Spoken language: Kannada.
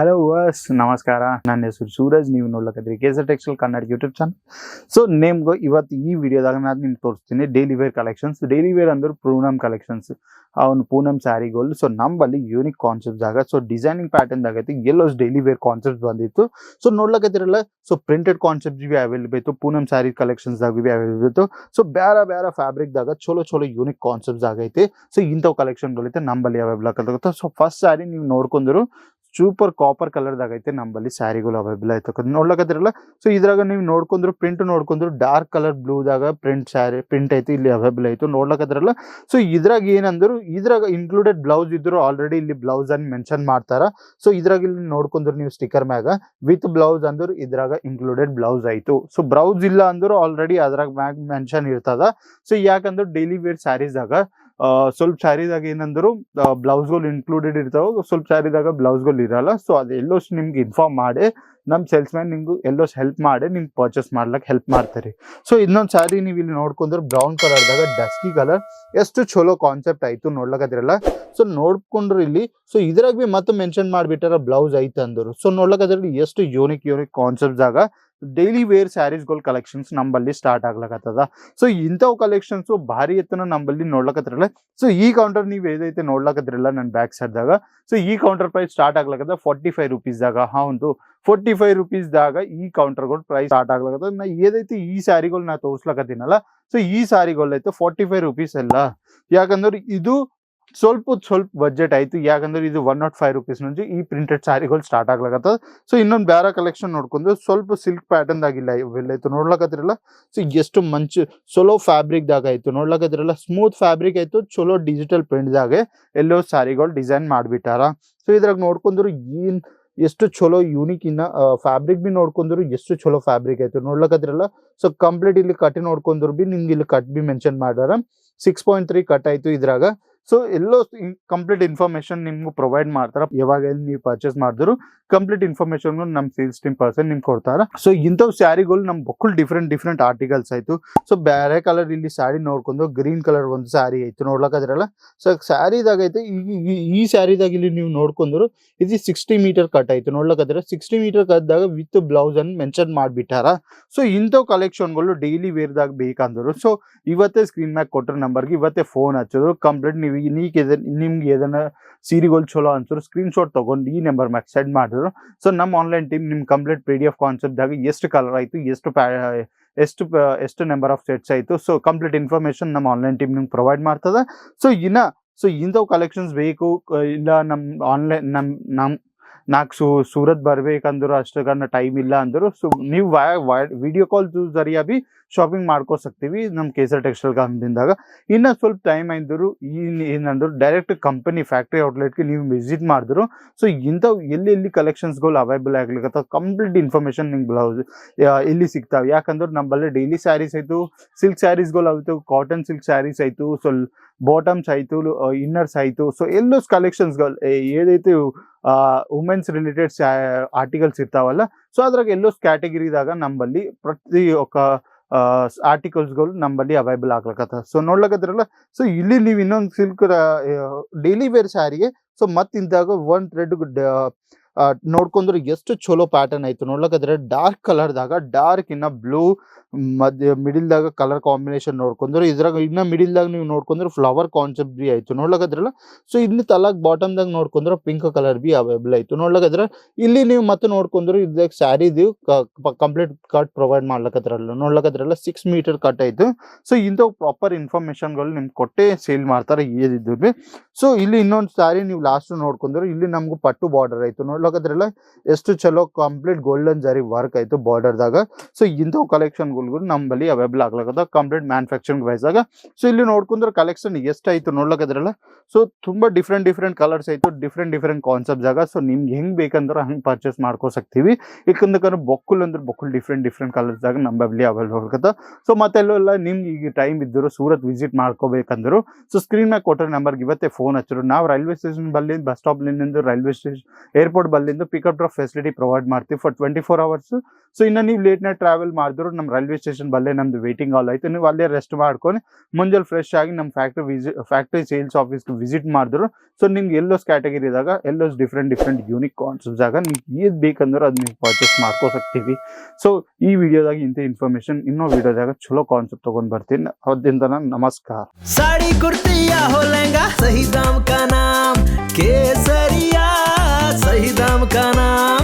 ಹಲೋ ವರ್ಸ್ ನಮಸ್ಕಾರ. ನನ್ನ ಹೆಸರು ಸೂರಜ್. ನೀವು ನೋಡ್ಲಕತ್ರಿ Kesar textile Kannada YouTube channel so ನೇಮ್ಗೆ ಇವತ್ತು ಈ ವಿಡಿಯೋದಾಗ ನಾನು ನಿಮ್ಗೆ ತೋರಿಸ್ತೀನಿ daily wear collections daily wear ಅಂದ್ರೆ ಪೂನಮ್ ಕಲೆಕ್ಷನ್ಸ್ ಅವನು ಪೂನಮ್ ಸ್ಯಾರಿಗಳು ಸೊ ನಮ್ಮಲ್ಲಿ ಯೂನಿಕ್ ಕಾನ್ಸೆಪ್ಟ್ ಆಗ ಸೊ ಡಿಸೈನಿಂಗ್ ಪ್ಯಾಟರ್ನ್ ಆಗೈತಿ. ಎಲ್ಲೋ ಡೈಲಿ ವೇರ್ ಕಾನ್ಸೆಪ್ಟ್ ಬಂದಿತ್ತು. ಸೊ ನೋಡ್ಲಕತ್ತಿರಲ್ಲ? ಸೊ ಪ್ರಿಂಟೆಡ್ ಕಾನ್ಸೆಪ್ಟ್ ಬಿ ಅವೈಲೇಬಲ್ ಇತ್ತು. ಪೂನಮ್ ಸ್ಯಾರಿ ಕಲೆಕ್ಷನ್ಸ್ದಾಗ ಬಿ ಅವೈಲೇಬಲ್ ಇತ್ತು. ಸೊ ಬೇರೆ ಬೇರೆ ಫ್ಯಾಬ್ರಿಕ್ದಾಗ ಚಲೋ ಚಲೋ ಯೂನಿಕ್ ಕಾನ್ಸೆಪ್ಟ್ಸ್ ಆಗೈತಿ. ಸೊ ಇಂಥವು ಕಲೆಕ್ಷನ್ಗಳೈತೆ ನಮ್ಮಲ್ಲಿ ಅವೈಲೇಬಲ್ ಆಗತ್ತೆ ಸೊ ಫಸ್ಟ್ ಸ್ಯಾರಿ ನೀವು ನೋಡ್ಕೊಂಡ್ರು. ಸೂಪರ್ ಕಾಪರ್ ಐತೆ ನಮ್ಮಲ್ಲಿ ಸ್ಯಾರಿಗಳು ಅವೈಲೇಬಲ್ ಆಯ್ತು ನೋಡ್ಲಕತ್ತಿರಲ್ಲ? ಸೊ ಇದ್ರಾಗ ನೀವು ನೋಡ್ಕೊಂಡ್ರು ಪ್ರಿಂಟ್ ನೋಡ್ಕೊಂಡ್ರು ಡಾರ್ಕ್ ಕಲರ್ ಬ್ಲೂದಾಗ ಪ್ರಿಂಟ್ ಸ್ಯಾರಿ ಪ್ರಿಂಟ್ ಐತಿ, ಇಲ್ಲಿ ಅವೈಲಬಲ್ ಆಯ್ತು ನೋಡ್ಲಕತ್ತಿರಲ್ಲ? ಸೊ ಇದ್ರಾಗ ಏನಂದ್ರು, ಇದ್ರಾಗ ಇನ್ಕ್ಲೂಡೆಡ್ ಬ್ಲೌಸ್ ಇದ್ರು ಆಲ್ರೆಡಿ ಇಲ್ಲಿ ಬ್ಲೌಸ್ ಅನ್ನು ಮೆನ್ಷನ್ ಮಾಡ್ತಾರ. ಸೊ ಇದ್ರಾಗ ಇಲ್ಲಿ ನೋಡ್ಕೊಂಡ್ರು ನೀವು ಸ್ಟಿಕರ್ ಮ್ಯಾಗ ವಿತ್ ಬ್ಲೌಸ್ ಅಂದ್ರೆ ಇದ್ರಾಗ ಇನ್ಕ್ಲೂಡೆಡ್ ಬ್ಲೌಸ್ ಆಯ್ತು. ಸೊ ಬ್ರೌಸ್ ಇಲ್ಲ ಅಂದ್ರು ಆಲ್ರೆಡಿ ಅದ್ರಾಗ ಮ್ಯಾಗ ಮೆನ್ಷನ್ ಇರ್ತದ. ಸೊ ಯಾಕಂದ್ರೆ ಡೈಲಿ ವೇರ್ ಸ್ಯಾರೀಸ್ದಾಗ ಸ್ವಲ್ಪ ಸ್ಯಾರಿದಾಗ ಏನಂದ್ರು ಬ್ಲೌಸ್ಗಳು ಇನ್ಕ್ಲೂಡೆಡ್ ಇರ್ತಾವ, ಸ್ವಲ್ಪ ಸ್ಯಾರಿದಾಗ ಬ್ಲೌಸ್ಗಳು ಇರಲ್ಲ. ಸೊ ಅದು ಎಲ್ಲೋಸ್ ನಿಮ್ಗೆ ಇನ್ಫಾರ್ಮ್ ಮಾಡಿ ನಮ್ಮ ಸೇಲ್ಸ್ ಮ್ಯಾನ್ ನಿಮ್ಗೆ ಹೆಲ್ಪ್ ಮಾಡಿ, ನಿಮ್ಗೆ ಪರ್ಚೇಸ್ ಮಾಡ್ಲಿಕ್ಕೆ ಹೆಲ್ಪ್ ಮಾಡ್ತಾರೆ. ಸೊ ಇನ್ನೊಂದು ಸ್ಯಾರಿ ನೀವು ಇಲ್ಲಿ ನೋಡ್ಕೊಂಡ್ರೆ ಬ್ರೌನ್ ಕಲರ್ದಾಗ ಡಸ್ಕಿ ಕಲರ್ ಎಷ್ಟು ಚಲೋ ಕಾನ್ಸೆಪ್ಟ್ ಆಯಿತು ನೋಡ್ಲಕತ್ತಿರಲ್ಲ ಸೊ ನೋಡ್ಕೊಂಡ್ರು ಇಲ್ಲಿ ಸೊ ಇದ್ರಾಗ ಭೀ ಮತ್ತೆ ಮೆನ್ಷನ್ ಮಾಡಿಬಿಟ್ಟಾರ ಬ್ಲೌಸ್ ಐತೆ ಅಂದರು ಸೊ ನೋಡ್ಲಕ್ಕದ್ರಲ್ಲಿ ಎಷ್ಟು ಯೂನಿಕ್ ಯೂನಿಕ್ ಕಾನ್ಸೆಪ್ಟ್ದಾಗ ಡೈಲಿ ವೇರ್ ಸ್ಯಾರೀಸ್ಗಳ ಕಲೆಕ್ಷನ್ಸ್ ನಂಬಲ್ಲಿ ಸ್ಟಾರ್ಟ್ ಆಗ್ಲಕತ್ತದ ಸೊ ಇಂಥವು ಕಲೆಕ್ಷನ್ಸ್ ಭಾರಿ ಎತ್ತನ ನಂಬಲ್ಲಿ ನೋಡ್ಲಕತ್ತಿರಲ್ಲ ಸೊ ಈ ಕೌಂಟರ್ ನೀವು ಏದೈತೆ ನೋಡ್ಲಕತ್ತಿರಲ್ಲ ನನ್ನ ಬ್ಯಾಕ್ ಸೈಡ್ದಾಗ ಸೊ ಈ ಕೌಂಟರ್ ಪ್ರೈಸ್ ಸ್ಟಾರ್ಟ್ ಆಗ್ಲಕತ್ತ ಫಾರ್ಟಿ ಫೈವ್ ರುಪೀಸ್ದಾಗ ಹಾ ಒಂದು ಫೋರ್ಟಿ ಫೈವ್ ರುಪೀಸ್ದಾಗ ಈ ಕೌಂಟರ್ಗಳು ಪ್ರೈಸ್ ಸ್ಟಾರ್ಟ್ ಆಗ್ಲಕತ್ತ ನಾ ಏದೈತಿ ಈ ಸ್ಯಾರಿಗಳು ನಾ ತೋರ್ಸ್ಲಕತ್ತೀನಲ್ಲ ಸೊ ಈ ಸ್ಯಾರಿಗಳು ಐತೆ ಫಾರ್ಟಿ ಫೈವ್ ರುಪೀಸ್ ಎಲ್ಲ ಯಾಕಂದ್ರೆ ಇದು ಸ್ವಲ್ಪ ಸ್ವಲ್ಪ ಬಜೆಟ್ ಆಯ್ತು. ಯಾಕಂದ್ರೆ ಇದು ಒನ್ ನಾಟ್ ಫೈವ್ ರುಪೀಸ್ ನುಂಚಿ ಈ ಪ್ರಿಂಟೆಡ್ ಸ್ಯಾರಿಗಳು ಸ್ಟಾರ್ಟ್ ಆಗ್ಲಕತ್ತದ. ಸೊ ಇನ್ನೊಂದು ಬೇರೆ ಕಲೆಕ್ಷನ್ ನೋಡ್ಕೊಂಡು ಸ್ವಲ್ಪ ಸಿಲ್ಕ್ ಪ್ಯಾಟರ್ನ್ ಆಗಿಲ್ಲ. ಇವೆಲ್ಲ ಆಯ್ತು ನೋಡ್ಲಕತ್ತಿರಲ್ಲ. ಸೊ ಎಷ್ಟು ಮಂಚು ಚಲೋ ಫ್ಯಾಬ್ರಿಕ್ ದಾಗ ಆಯ್ತು. ನೋಡ್ಲಕತ್ತಿರಲ್ಲ. ಸ್ಮೂತ್ ಫ್ಯಾಬ್ರಿಕ್ ಆಯ್ತು. ಚಲೋ ಡಿಜಿಟಲ್ ಪ್ರಿಂಟ್ದಾಗೆ ಎಲ್ಲೋ ಸ್ಯಾರಿಗಳು ಡಿಸೈನ್ ಮಾಡಿಬಿಟ್ಟಾರ. ಸೊ ಇದ್ರಾಗ ನೋಡ್ಕೊಂಡ್ರು ಏನ್ ಎಷ್ಟು ಚಲೋ ಯೂನಿಕ್ ಇನ್ನ ಫ್ಯಾಬ್ರಿಕ್ ಬಿ ನೋಡ್ಕೊಂಡ್ರು ಎಷ್ಟು ಚಲೋ ಫ್ಯಾಬ್ರಿಕ್ ಆಯ್ತು. ನೋಡ್ಲಕತ್ತಿರಲ್ಲ. ಸೊ ಕಂಪ್ಲೀಟ್ ಇಲ್ಲಿ ಕಟ್ ನೋಡ್ಕೊಂಡ್ರು ಬಿ ನಿಮ್ಗೆ ಇಲ್ಲಿ ಕಟ್ ಬಿ ಮೆನ್ಷನ್ ಮಾಡ್ಯಾರ. ಸಿಕ್ಸ್ ಪಾಯಿಂಟ್ ತ್ರೀ ಕಟ್ ಆಯ್ತು ಇದ್ರಾಗ. ಸೊ ಎಲ್ಲೋ ಕಂಪ್ಲೀಟ್ ಇನ್ಫಾರ್ಮೇಶನ್ ನಿಮ್ಗೆ ಪ್ರೊವೈಡ್ ಮಾಡ್ತಾರ. ಯಾವಾಗ ನೀವು ಪರ್ಚೇಸ್ ಮಾಡಿದ್ರು ಕಂಪ್ಲೀಟ್ ಇನ್ಫಾರ್ಮೇಶನ್ ನಮ್ಮ ಸೇಲ್ಸ್ ಟೀಮ್ ಪರ್ಸನ್ ನಿಮ್ಗೆ ಕೊಡ್ತಾರ. ಸೊ ಇಂಥವು ಸ್ಯಾರಿಗಳು ನಮ್ ಬಕ್ಕುಲ್ ಡಿಫ್ರೆಂಟ್ ಡಿಫ್ರೆಂಟ್ ಆರ್ಟಿಕಲ್ಸ್ ಆಯ್ತು. ಸೊ ಬೇರೆ ಕಲರ್ ಇಲ್ಲಿ ಸ್ಯಾರಿ ನೋಡ್ಕೊಂಡು ಗ್ರೀನ್ ಕಲರ್ ಒಂದು ಸ್ಯಾರಿ ಐತು ನೋಡ್ಲಕ್ಕಾದ್ರಲ್ಲ ಸೊ ಸ್ಯಾರಿದಾಗ ಐತೆ ಈ- ಸ್ಯಾರಿದಾಗ ಇಲ್ಲಿ ನೀವು ನೋಡ್ಕೊಂಡ್ರು, ಇದು ಸಿಕ್ಸ್ಟಿ ಮೀಟರ್ ಕಟ್ ಆಯ್ತು ನೋಡ್ಲಕ್ಕಾದ್ರೆ ಸಿಕ್ಸ್ಟಿ ಮೀಟರ್ ಕಟ್ದಾಗ ವಿತ್ ಬ್ಲೌಸ್ ಅನ್ನು ಮೆನ್ಷನ್ ಮಾಡಿಬಿಟ್ಟಾರ. ಸೊ ಇಂಥವು ಕಲೆಕ್ಷನ್ಗಳು ಡೈಲಿ ವೇರ್ದಾಗ ಬೇಕಂದ್ರು. ಸೊ ಇವತ್ತೇ ಸ್ಕ್ರೀನ್ ಮ್ಯಾಗ್ ಕೊಟ್ಟರು ನಂಬರ್ಗೆ ಇವತ್ತೇ ಫೋನ್ ಹಚ್ಚೋದು ಕಂಪ್ಲೀಟ್ ನೀವು ನೀಕ್ ನಿಮ್ಗೆ ಏದನ್ನ ಸೀರೆಗಳು ಚಲೋ ಅನ್ಸರು ಸ್ಕ್ರೀನ್ ಶಾಟ್ ತಗೊಂಡು ಈ ನಂಬರ್ ಮ್ಯಾಕ್ ಸೆಂಡ್ ಮಾಡಿದ್ರು. ಸೊ ನಮ್ಮ ಆನ್ಲೈನ್ ಟೀಮ್ ನಿಮ್ ಕಂಪ್ಲೀಟ್ ಪಿ ಡಿ ಎಫ್ ಕಾನ್ಸೆಪ್ಟ್ದಾಗ ಎಷ್ಟು ಕಲರ್ ಆಯಿತು, ಎಷ್ಟು ಎಷ್ಟು ಎಷ್ಟು ನಂಬರ್ ಆಫ್ ಸೆಟ್ಸ್ ಆಯಿತು. ಸೊ ಕಂಪ್ಲೀಟ್ ಇನ್ಫಾರ್ಮೇಶನ್ ನಮ್ಮ ಆನ್ಲೈನ್ ಟೀಮ್ ನಿಮ್ಗೆ ಪ್ರೊವೈಡ್ ಮಾಡ್ತದೆ. ಸೊ ಇನ್ನ ಸೊ ಇಂಥವು ಕಲೆಕ್ಷನ್ಸ್ ಬೇಕು ಇಲ್ಲ ನಮ್ಮ ಆನ್ಲೈನ್ ನಮ್ಮ ನಮ್ ನಾಲ್ಕು ಸು, ಸೂರತ್ ಬರ್ಬೇಕಂದ್ರು ಅಷ್ಟಗನ್ನ ಟೈಮ್ ಇಲ್ಲ ಅಂದರು, ಸೊ, ನೀವು ವಿಡಿಯೋ ಕಾಲ್ ಜರಿಯಾ ಬಿ ಶಾಪಿಂಗ್ ಮಾಡ್ಕೋಸಕ್ತೀವಿ ನಮ್ಮ ಕೇಸರ್ ಟೆಕ್ಸ್ಟೈಲ್ ಕಂಪ್ನಿದಾಗ ಇನ್ನ ಸ್ವಲ್ಪ ಟೈಮ್ ಆಯ್ದರು ಏನಂದ್ರು ಡೈರೆಕ್ಟ್ ಕಂಪನಿ ಫ್ಯಾಕ್ಟ್ರಿ ಔಟ್ಲೆಟ್ಗೆ ನೀವು ವಿಸಿಟ್ ಮಾಡಿದ್ರು. ಸೊ ಇಂಥವು ಎಲ್ಲಿ ಎಲ್ಲಿ ಕಲೆಕ್ಷನ್ಸ್ಗಳು ಅವೈಲಬಲ್ ಆಗ್ಲಿಕ್ಕೆ ಕಂಪ್ಲೀಟ್ ಇನ್ಫಾರ್ಮೇಷನ್ ನಿಮ್ಗೆ ಬ್ಲೌಸ್ ಇಲ್ಲಿ ಸಿಗ್ತಾವೆ. ಯಾಕಂದ್ರೆ ನಮ್ಮಲ್ಲಿ ಡೈಲಿ ಸ್ಯಾರೀಸ್ ಆಯಿತು ಸಿಲ್ಕ್ ಸ್ಯಾರೀಸ್ಗಳು ಆಯಿತು ಕಾಟನ್ ಸಿಲ್ಕ್ ಸ್ಯಾರೀಸ್ ಆಯಿತು ಸೊ ಬಾಟಮ್ಸ್ ಆಯಿತು ಇನ್ನರ್ಸ್ ಆಯಿತು. ಸೊ ಎಲ್ಲೋಸ್ ಕಲೆಕ್ಷನ್ಸ್ಗಳು ಏದೈತೆ ವುಮೆನ್ಸ್ ರಿಲೇಟೆಡ್ ಆರ್ಟಿಕಲ್ಸ್ ಇರ್ತಾವಲ್ಲ ಸೊ ಅದ್ರಾಗ ಎಲ್ಲೋ ಕ್ಯಾಟಗಿರಿದಾಗ ನಮ್ಮಲ್ಲಿ ಪ್ರತಿ ಒಕ್ಕ ಆರ್ಟಿಕಲ್ಸ್ಗಳು ನಮ್ಮಲ್ಲಿ ಅವೈಬಲ್ ಆಗ್ಲಕತ್ತ. ಸೊ ನೋಡ್ಲಕತ್ರಲ್ಲ ಸೊ ಇಲ್ಲಿ ನೀವು ಇನ್ನೊಂದು ಸಿಲ್ಕ್ ಡೈಲಿ ವೇರ್ ಸ್ಯಾರಿಗೆ ಸೊ ಮತ್ತಿಂದಾಗ ಒನ್ ಥ್ರೆಡ್ ನೋಡ್ಕೊಂಡ್ರೆ ಎಷ್ಟು ಚಲೋ ಪ್ಯಾಟರ್ನ್ ಆಯ್ತು. ನೋಡ್ಲಕದ್ರೆ ಡಾರ್ಕ್ ಕಲರ್ದಾಗ ಡಾರ್ಕ್ ಇನ್ನ ಬ್ಲೂ ಮಧ್ಯ ಮಿಡಿಲ್ದಾಗ ಕಲರ್ ಕಾಂಬಿನೇಷನ್ ನೋಡ್ಕೊಂಡ್ರೆ. ಇದ್ರಾಗ ಇನ್ನ ಮಿಡಿಲ್ದಾಗ ನೀವು ನೋಡ್ಕೊಂಡ್ರೆ ಫ್ಲವರ್ ಕಾನ್ಸೆಪ್ಟ್ ಬಿ ಆಯ್ತು. ನೋಡ್ಲಕದ್ರಲ್ಲ? ಸೊ ಇನ್ನು ತಲಾಕ್ ಬಾಟಮ್ದಾಗ ನೋಡ್ಕೊಂಡ್ರೆ ಪಿಂಕ್ ಕಲರ್ ಬಿ ಅವೈಬಲ್ ಆಯ್ತು. ನೋಡ್ಲಕದ್ರ, ಇಲ್ಲಿ ನೀವು ಮತ್ತೆ ನೋಡ್ಕೊಂಡ್ರೆ ಇದಾಗ ಸ್ಯಾರಿದು ಕಂಪ್ಲೀಟ್ ಕಟ್ ಪ್ರೊವೈಡ್ ಮಾಡ್ಲಕತ್ರಲ್ಲ ನೋಡ್ಲಕದ್ರಲ್ಲ ಸಿಕ್ಸ್ ಮೀಟರ್ ಕಟ್ ಆಯ್ತು. ಸೊ ಇಂಥವು ಪ್ರಾಪರ್ ಇನ್ಫಾರ್ಮೇಶನ್ಗಳು ನಿಮ್ಗೆ ಕೊಟ್ಟೆ ಸೇಲ್ ಮಾಡ್ತಾರೆ ಏದಿದ್ದು ಬಿ ಸೊ ಇಲ್ಲಿ ಇನ್ನೊಂದು ಸ್ಯಾರಿ ನೀವು ಲಾಸ್ಟ್ ನೋಡ್ಕೊಂಡ್ರೆ. ಇಲ್ಲಿ ನಮ್ಗೆ ಪಟ್ಟು ಬಾರ್ಡರ್ ಆಯ್ತು. ನೋಡ್ಲಕದ್ರಲ್ಲ, ಎಷ್ಟು ಚಲೋ ಕಂಪ್ಲೀಟ್ ಗೋಲ್ಡನ್ ಜರಿ ವರ್ಕ್ ಆಯ್ತು ಬಾರ್ಡರ್ದಾಗ ಸೊ ಇಂಥವು ಕಲೆಕ್ಷನ್ಗಳು ನಮ್ಮಲ್ಲಿ ಅವೈಲಬಲ್ ಆಗ್ಲಾಗದ ಕಂಪ್ಲೀಟ್ ಮ್ಯಾನುಫ್ಯಾಕ್ಚರಿಂಗ್ ವೈಸಾಗ ಸೊ ಇಲ್ಲಿ ನೋಡ್ಕೊಂಡ್ರೆ ಕಲೆಕ್ಷನ್ ಎಷ್ಟಾಯ್ತು ನೋಡ್ಲಕ್ಕದ್ರಲ್ಲ ಸೊ ತುಂಬಾ ಡಿಫ್ರೆಂಟ್ ಡಿಫ್ರೆಂಟ್ ಕಲರ್ಸ್ ಆಯ್ತು ಡಿಫ್ರೆಂಟ್ ಡಿಫ್ರೆಂಟ್ ಕಾನ್ಸೆಪ್ಟ್ ಜಾಗ ಸೊ ನಿಮ್ಗೆ ಹೆಂಗ್ ಬೇಕಂದ್ರೆ ಹಂಗೆ ಪರ್ಚೇಸ್ ಮಾಡ್ಕೋಸಕ್ತೀವಿ. ಯಾಕಂದ್ರೆ ಬೊಕ್ಕುಲ್ ಅಂದ್ರೆ ಬೊಕ್ಕುಲ್ ಡಿಫ್ರೆಂಟ್ ಡಿಫ್ರೆಂಟ್ ಕಲರ್ಸ್ ಜಾಗ ನಮ್ಮಲ್ಲಿ ಅವೈಲೇಬಲ್ ಹೋಗತ್ತ ಸೊ ಮತ್ತೆಲ್ಲ ನಿಮ್ಗೆ ಈಗ ಟೈಮ್ ಇದ್ದರು ಸೂರತ್ ವಿಸಿಟ್ ಮಾಡ್ಕೋಬೇಕಂದ್ರು. ಸೊ ಸ್ಕ್ರೀನ್ ಮ್ಯಾಗ ಕೊಟ್ಟರೆ ನಂಬರ್ಗೆ ಇವತ್ತೇ ಫೋನ್ ಹಚ್ಚರು. ನಾವು ರೈಲ್ವೆ ಸ್ಟೇಷನ್ ಬಲ್ಲಿ ಬಸ್ ಸ್ಟಾಪ್ನಿಂದ ರೈಲ್ವೆ ಸ್ಟೇಷನ್ ಏರ್ಪೋರ್ಟ್ ಬಲ್ಲಿಂದ ಪಿಕಪ್ ಡ್ರಾಪ್ ಫೆಸಿಲಿಟಿ ಪ್ರೊವೈಡ್ ಮಾಡ್ತೀವಿ for twenty four hours so ಇನ್ನು ನೀವು ಲೇಟ್ ಟ್ರಾವೆಲ್ ಮಾಡಿದ್ರು ನಮ್ಮ ರೈಲ್ವೆ ಸ್ಟೇಷನ್ ಬಲ್ಲೇ ನಮ್ದು ವೇಟಿಂಗ್ ಹಾಲ್ ಆಯ್ತು ನೀವು ಅಲ್ಲೇ ರೆಸ್ಟ್ ಮಾಡ್ಕೊಂಡು ಮುಂಜಾನೆ ಫ್ರೆಶ್ ಆಗಿ ನಮ್ಮ ಫ್ಯಾಕ್ಟ್ರಿ ವಿಸಿ ಫ್ಯಾಕ್ಟ್ರಿ ಸೇಲ್ಸ್ ಆಫೀಸ್ಗೆ ವಿಸಿಟ್ ಮಾಡಿದ್ರು. ಸೊ ನಿಮ್ಗೆ ಎಲ್ಲೋಸ್ ಕ್ಯಾಟಗರಿ ಇದ್ದಾಗ ಎಲ್ಲೋಸ್ ಡಿಫ್ರೆಂಟ್ ಡಿಫ್ರೆಂಟ್ ಯೂನಿಕ್ ಕಾನ್ಸೆಪ್ಟ್ಸ್ ಆಗ ನಿಮ್ಗೆ ಏದು ಬೇಕಂದ್ರೆ ಅದು ನೀವು ಪರ್ಚೇಸ್ ಮಾಡ್ಕೋಸಕ್ತೀವಿ ಸೊ ಈ ವಿಡಿಯೋದಾಗ ಇಂಥ ಇನ್ಫಾರ್ಮೇಶನ್ ಇನ್ನೂ ವಿಡಿಯೋದಾಗ ಚಲೋ ಕಾನ್ಸೆಪ್ಟ್ ತೊಗೊಂಡ್ ಬರ್ತೀನಿ. ಅವತ್ತಿಂದ ನಾನು ನಮಸ್ಕಾರ. ಸಾಡಿ ಕುರ್ತಿಯ ಹೋಲೆಂಗಾ, ಸಹಿ ದಾಮ್ ಕಾ ನಾಮ್ ಕೇಸರಿಯಾ ಸಹಿ ದಾಮ್ ಕಾ ನಾಮ್